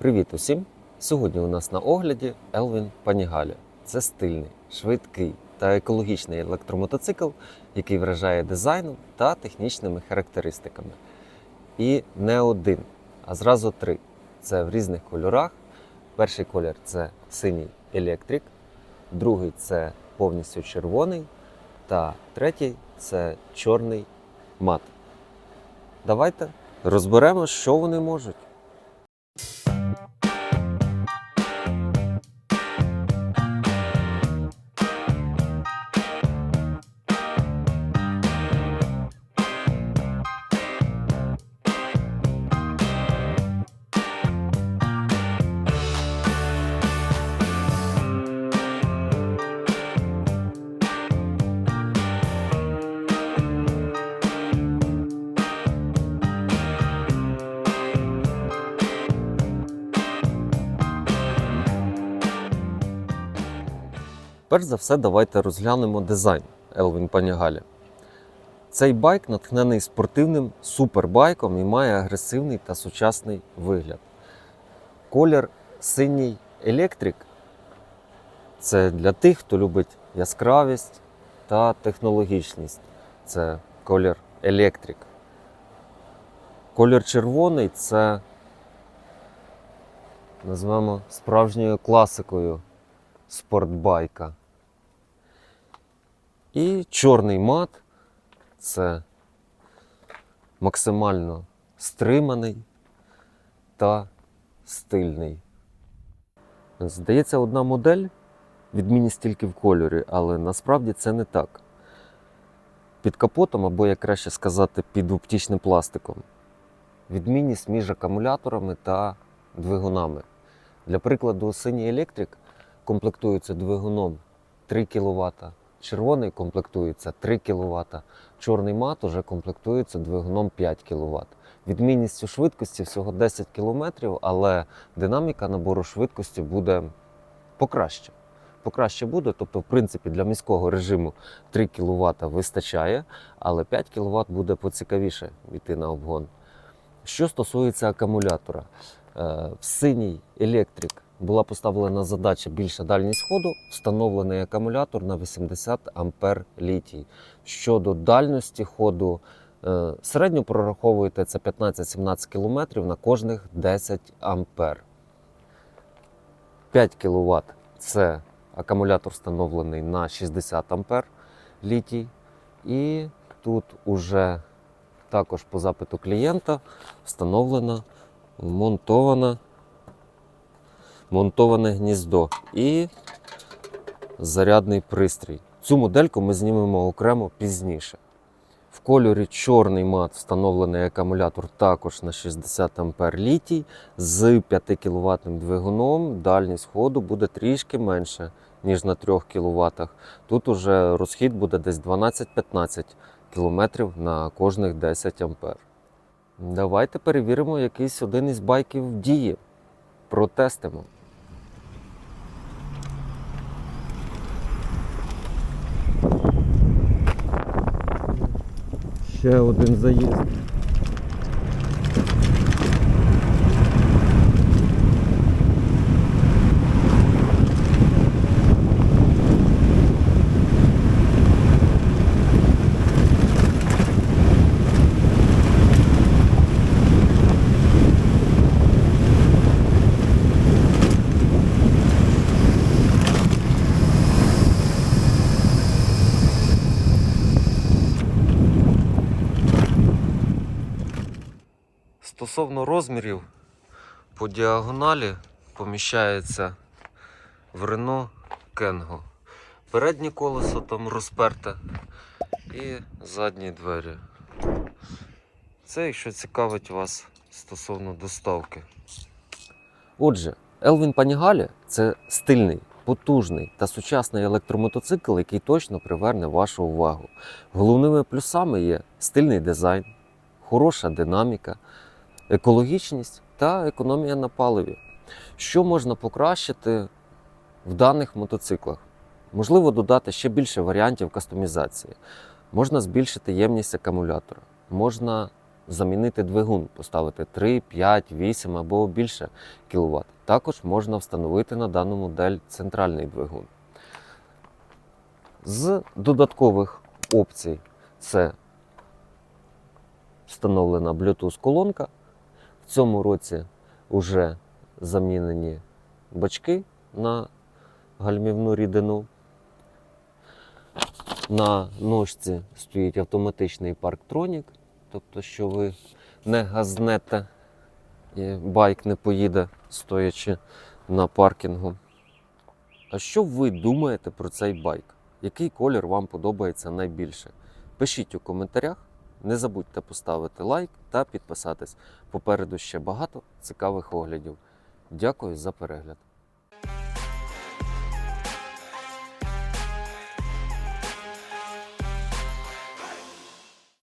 Привіт усім! Сьогодні у нас на огляді Elvin Panigale. Це стильний, швидкий та екологічний електромотоцикл, який вражає дизайном та технічними характеристиками. І не один, а зразу три. Це в різних кольорах. Перший колір це синій електрик, другий це повністю червоний, та третій це чорний мат. Давайте розберемо, що вони можуть. Перш за все, давайте розглянемо дизайн Elvin Panigale. Цей байк натхнений спортивним супербайком і має агресивний та сучасний вигляд. Колір синій електрик це для тих, хто любить яскравість та технологічність. Це колір електрик. Колір червоний це назвемо справжньою класикою спортбайка. І чорний мат це максимально стриманий та стильний. Здається, одна модель відмінність тільки в кольорі, але насправді це не так. Під капотом, або як краще сказати, під оптичним пластиком. Відмінність між акумуляторами та двигунами. Для прикладу, синій електрик комплектується двигуном 3 кВт, червоний комплектується 3 кВт, чорний мат уже комплектується двигуном 5 кВт. Відмінність у швидкості всього 10 км, але динаміка набору швидкості буде покраще. Покраще буде, тобто, в принципі, для міського режиму 3 кВт вистачає, але 5 кВт буде поцікавіше йти на обгон. Що стосується акумулятора, Е, в синій електрик була поставлена задача більша дальність ходу, встановлений акумулятор на 80 ампер літій. Щодо дальності ходу, е, середньо прораховуєте це 15-17 км на кожних 10 ампер. 5 кВт це акумулятор встановлений на 60 ампер літій. І тут уже також по запиту клієнта встановлена монтована, монтоване гніздо і зарядний пристрій. Цю модельку ми знімемо окремо пізніше. В кольорі чорний мат встановлений акумулятор також на 60 ампер літій з 5 кВт двигуном. Дальність ходу буде трішки менше, ніж на 3 кВт. Тут уже розхід буде десь 12-15 км на кожних 10 ампер. Давайте перевіримо якийсь один із байків дії. Протестимо. Ще один заїзд. Стосовно розмірів, по діагоналі поміщається в Renault Kengo. Переднє колесо там розперте і задні двері. Це, якщо цікавить вас стосовно доставки. Отже, Elvin Panigale – це стильний, потужний та сучасний електромотоцикл, який точно приверне вашу увагу. Головними плюсами є стильний дизайн, хороша динаміка, екологічність та економія на паливі. Що можна покращити в даних мотоциклах? Можливо, додати ще більше варіантів кастомізації. Можна збільшити ємність акумулятора, можна замінити двигун, поставити 3, 5, 8 або більше кВт. Також можна встановити на дану модель центральний двигун. З додаткових опцій це встановлена Bluetooth-колонка. Цьому році вже замінені бачки на гальмівну рідину. На ножці стоїть автоматичний парктронік, тобто, що ви не газнете і байк не поїде, стоячи на паркінгу. А що ви думаєте про цей байк? Який колір вам подобається найбільше? Пишіть у коментарях. Не забудьте поставити лайк та підписатись. Попереду ще багато цікавих оглядів. Дякую за перегляд.